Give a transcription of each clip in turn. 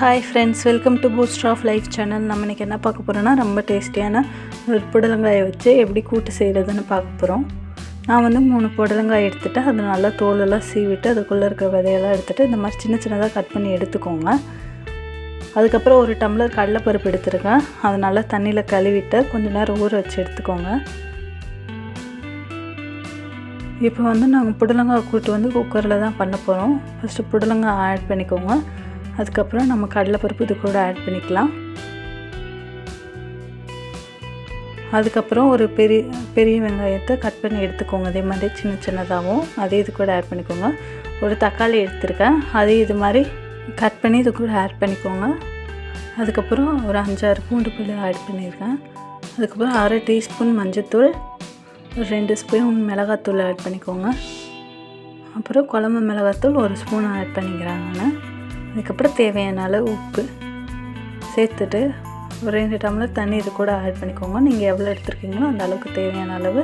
Hi friends welcome to boost of life channel நம்ம இன்றைக்கி என்ன பார்க்க போகிறோன்னா ரொம்ப டேஸ்டியான ஒரு புடலங்காயை வச்சு எப்படி கூட்டு செய்கிறதுன்னு பார்க்க போகிறோம் நான் வந்து மூணு புடலங்காய் எடுத்துகிட்டு அதை நல்லா தோலெல்லாம் சீவிட்டு அதுக்குள்ளே இருக்கிற விதையெல்லாம் எடுத்துகிட்டு இந்த மாதிரி சின்ன சின்னதாக கட் பண்ணி எடுத்துக்கோங்க. அதுக்கப்புறம் ஒரு டம்ளர் கடலைப்பருப்பு எடுத்துருக்கேன் அதை நல்லா தண்ணியில் கழுவிட்டு கொஞ்ச நேரம் ஊற வச்சு எடுத்துக்கோங்க. இப்போ வந்து நாங்கள் புடலங்காய் கூட்டு வந்து குக்கரில் தான் பண்ண போகிறோம் ஃபஸ்ட்டு புடலங்காய் ஆட் பண்ணிக்கோங்க. அதுக்கப்புறம் நம்ம கடலைப்பருப்பு இது கூட ஆட் பண்ணிக்கலாம். அதுக்கப்புறம் ஒரு பெரிய பெரிய வெங்காயத்தை கட் பண்ணி எடுத்துக்கோங்க. அதே மாதிரி சின்ன சின்னதாகவும் அதே இது கூட ஆட் பண்ணிக்கோங்க. ஒரு தக்காளி எடுத்துருக்கேன். அதே இது மாதிரி கட் பண்ணி இது கூட ஆட் பண்ணிக்கோங்க. அதுக்கப்புறம் ஒரு அஞ்சாறு பூண்டு புளி ஆட் பண்ணியிருக்கேன். அதுக்கப்புறம் அரை டீஸ்பூன் மஞ்சத்தூள் ஒரு ரெண்டு ஸ்பூன் மிளகாத்தூள் ஆட் பண்ணிக்கோங்க. அப்புறம் குழம்பு மிளகாத்தூள் ஒரு ஸ்பூன் ஆட் பண்ணிக்கிறாங்க நான். அதுக்கப்புறம் தேவையான அளவு உப்பு சேர்த்துட்டு ஒரு ரெண்டு டம்ளர் தண்ணி இது கூட ஆட் பண்ணிக்கோங்க. நீங்கள் எவ்வளோ எடுத்துருக்கீங்களோ அந்த அளவுக்கு தேவையான அளவு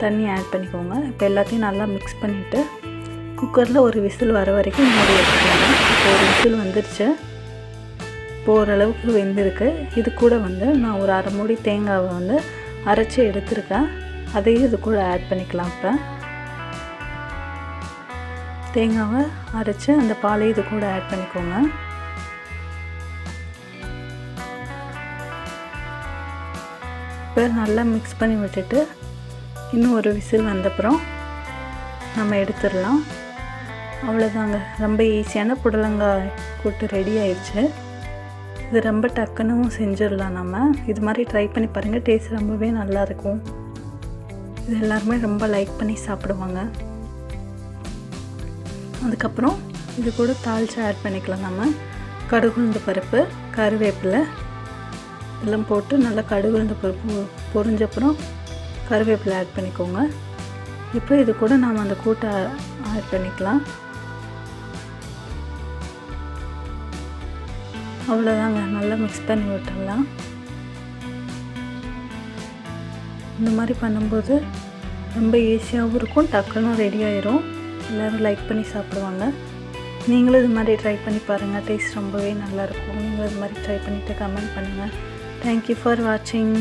தண்ணி ஆட் பண்ணிக்கோங்க. இப்போ எல்லாத்தையும் நல்லா மிக்ஸ் பண்ணிவிட்டு குக்கரில் ஒரு விசில் வர வரைக்கும் மூடி வச்சுக்கோங்க. இப்போ ஒரு விசில் வந்துருச்சு. இப்போ ஓரளவுக்கு வெந்திருக்கு. இது கூட வந்து நான் ஒரு அரை மூடி தேங்காவை வந்து அரைச்சி எடுத்திருக்கேன். அதையும் இது கூட ஆட் பண்ணிக்கலாம் இப்போ. தேங்காவை அரைச்சி அந்த பாலை இது கூட ஆட் பண்ணிக்கோங்க. இப்போ நல்லா மிக்ஸ் பண்ணி விட்டுட்டு இன்னும் ஒரு விசில் வந்தப்புறம் நம்ம எடுத்துடலாம். அவ்வளோதாங்க ரொம்ப ஈஸியான புடலங்காய் கூட்டு ரெடி ஆயிடுச்சு. இது ரொம்ப டக்குன்னு செஞ்சிடலாம் நம்ம. இது மாதிரி ட்ரை பண்ணி பாருங்கள் டேஸ்ட் ரொம்பவே நல்லாயிருக்கும் இது எல்லாருமே ரொம்ப லைக் பண்ணி சாப்பிடுவாங்க. அதுக்கப்புறம் இது கூட தாளித்து ஆட் பண்ணிக்கலாம் நம்ம. கடுகுளுந்து பருப்பு கருவேப்பிலை எல்லாம் போட்டு நல்லா கடுகுளுந்து பருப்பு பொரிஞ்சப்புறம் கருவேப்பிலை ஆட் பண்ணிக்கோங்க. இப்போ இது கூட நாம் அந்த கூட்டை ஆட் பண்ணிக்கலாம். அவ்வளோதாங்க நல்லா மிக்ஸ் பண்ணி விட்டுடலாம். இந்த மாதிரி பண்ணும்போது ரொம்ப ஈஸியாகவும் இருக்கும் டக்குன்னு ரெடி ஆயிரும். எல்லோரும் லைக் பண்ணி சாப்பிடுவாங்க. நீங்களும் இது மாதிரி ட்ரை பண்ணி பாருங்கள் டேஸ்ட் ரொம்பவே நல்லாயிருக்கும் நீங்களும் இது மாதிரி ட்ரை பண்ணிவிட்டு கமெண்ட் பண்ணுங்கள் தேங்க்யூ ஃபார் வாட்சிங்